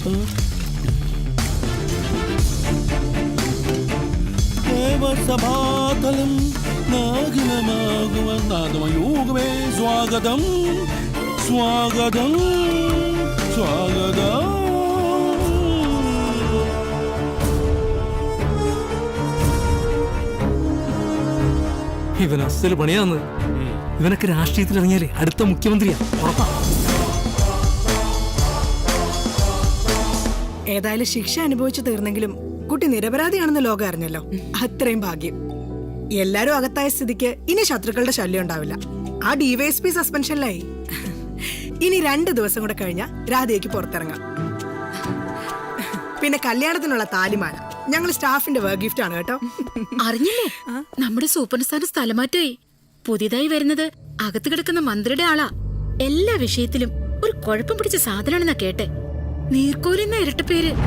ദേവസഭാതലം നാഗിനമാകുമെന്നാദമയോഗമേ സ്വാഗതം. സ്വാഗതം. സ്വാഗതം. ഇവൻ അസൽ പണിയാന്ന്. ഇവനൊക്കെ രാഷ്ട്രീയത്തിൽ ഇറങ്ങിയാലേ അടുത്ത മുഖ്യമന്ത്രിയാ. ഉറപ്പാ. ഏതായാലും ശിക്ഷ അനുഭവിച്ചു തീർന്നെങ്കിലും കുട്ടി നിരപരാധിയാണെന്ന് ലോകം അറിഞ്ഞല്ലോ. അത്രയും ഭാഗ്യം. എല്ലാരും അകത്തായ സ്ഥിതിക്ക് ഇനി ശത്രുക്കളുടെ ശല്യം ഉണ്ടാവില്ല. ആ ഡിവൈഎസ്പി സസ്പെൻഷനിലായി ഇനി രണ്ട് ദിവസം കൂടെ കഴിഞ്ഞാ രാധയ്ക്ക് പുറത്തിറങ്ങാം. പിന്നെ കല്യാണത്തിനുള്ള താലിമാല. ഞങ്ങൾ സ്റ്റാഫിന്റെ വർക്ക് ഗിഫ്റ്റ് ആണ് കേട്ടോ. അറിഞ്ഞില്ലേ? നമ്മുടെ സൂപ്പർ സ്റ്റാർ സ്ഥലമാറ്റമായി പുതിയതായി വരുന്നത് അകത്ത് കിടക്കുന്ന മന്ത്രിയുടെ ആളാ. എല്ലാ വിഷയത്തിലും ഒരു കുഴപ്പം പിടിച്ച സാധനമാണെന്നാ കേട്ടെ. നീർക്കോലിന്ന ഇരട്ട പേര്